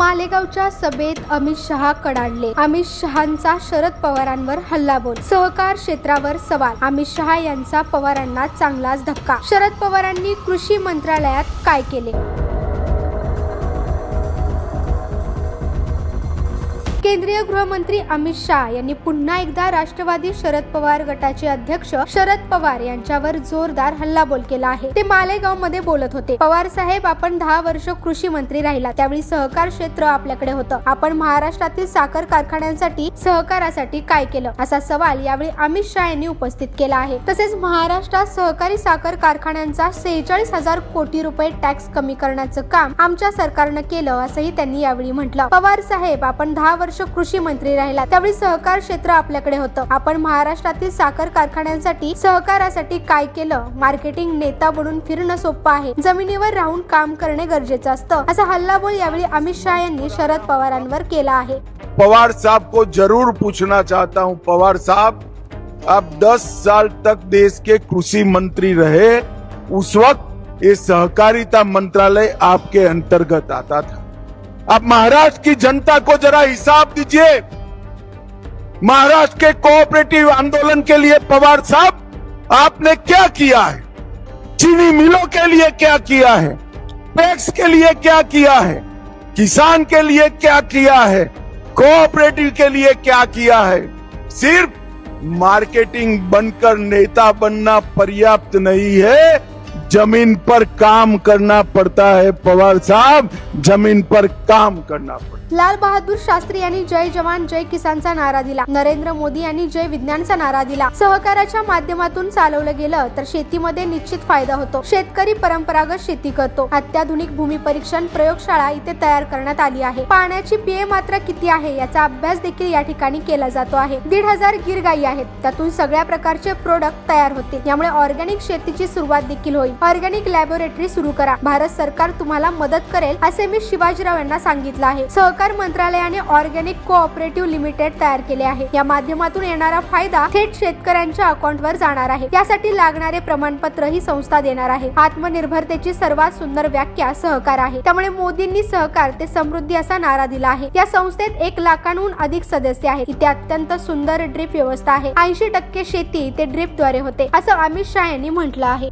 मालेगावच्या सभेत अमित शहा कडाडले. अमित शहांचा शरद पवारांवर हल्लाबोल सहकार क्षेत्रावर सवाल. अमित शहा यांचा पवारांना चांगलाच धक्का. शरद पवारांनी कृषी मंत्रालयात काय केले? केंद्रीय गृहमंत्री अमित शहा यांनी पुन्हा एकदा राष्ट्रवादी शरद पवार गटाचे अध्यक्ष शरद पवार यांच्यावर जोरदार हल्लाबोल केला आहे. ते मालेगावमध्ये बोलत होते. पवार साहेब आपण दहा वर्ष कृषी मंत्री राहिला. त्यावेळी सहकार क्षेत्र आपल्याकडे होतं. आपण महाराष्ट्रातील साखर कारखान्यांसाठी सहकारासाठी काय केलं? असा सवाल यावेळी अमित शहा यांनी उपस्थित केला आहे. तसेच महाराष्ट्रात सहकारी साखर कारखान्यांचा सेहेचाळीस हजार कोटी रुपये टॅक्स कमी करण्याचं काम आमच्या सरकारनं केलं असंही त्यांनी यावेळी म्हटलं. पवार साहेब आपण दहा वर्ष महाराष्ट्र कृषी मंत्री राहिला. त्यावेळी सहकार क्षेत्र आपल्याकडे होतं. आपण महाराष्ट्रातील साखर कारखान्यांसाठी सहकारासाठी काय केलं? मार्केटिंग नेता बनून फिरणं सोपं आहे. जमिनीवर राहून काम करणे गरजेचं असतं. असा हल्लाबोल यावेळी अमित शहा यांनी शरद पवारांवर केला आहे. पवार साहब को जरूर पूछना चाहता हूँ. पवार साहब आप 10 साल तक देश के कृषी मंत्री रहे. उस वक्त ये सहकारिता मंत्रालय आपके अंतर्गत आता था। आप महाराष्ट्र की जनता को जरा हिसाब दीजिए। महाराष्ट्र के कोऑपरेटिव आंदोलन के लिए पवार साहब, आपने क्या किया है? चीनी मिलों के लिए क्या किया है? पैक्स के लिए क्या किया है? किसान के लिए क्या किया है? कोऑपरेटिव के लिए क्या किया है? सिर्फ़ मार्केटिंग बनकर नेता बनना पर्याप्त नहीं है। जमीन पर काम करना पड़ता है पवार साहब। जमीन पर काम करना पड़ता लाल बहादूर शास्त्री यांनी जय जवान जय किसानचा नारा दिला. नरेंद्र मोदी यांनी जय विज्ञानचा नारा दिला. सहकाराच्या माध्यमातून चालवलं गेलं तर शेतीमध्ये निश्चित फायदा होतो. शेतकरी परंपरागत शेती करतो. अत्याधुनिक भूमी परीक्षण प्रयोगशाळा इथे तयार करण्यात आली आहे. पाण्याची पीए मात्रा किती आहे याचा अभ्यास देखील या ठिकाणी केला जातो आहे. दीड हजार गिर गायी आहेत. त्यातून सगळ्या प्रकारचे प्रोडक्ट तयार होते यामुळे ऑर्गॅनिक शेतीची सुरुवात देखील होईल. ऑर्गॅनिक लॅबोरेटरी सुरू करा. भारत सरकार तुम्हाला मदत करेल असे मी शिवाजीराव यांना सांगितलं आहे. सहकार मंत्रालयाने ऑर्गॅनिक कोऑपरेटिव्ह लिमिटेड तयार केले आहे. या माध्यमातून येणारा फायदा थेट शेतकऱ्यांच्या अकाउंटवर जाणार आहे. यासाठी लागणारे प्रमाणपत्र ही संस्था देणार आहे. आत्मनिर्भरतेची सर्वात सुंदर व्याख्या सहकार आहे. त्यामुळे मोदींनी सहकार ते समृद्धी असा नारा दिला आहे. या संस्थेत एक लाखांहून अधिक सदस्य आहेत. इथे अत्यंत सुंदर ड्रीप व्यवस्था आहे. ऐंशी टक्के शेती ते ड्रीपद्वारे होते असं अमित शहा यांनी म्हटलं आहे.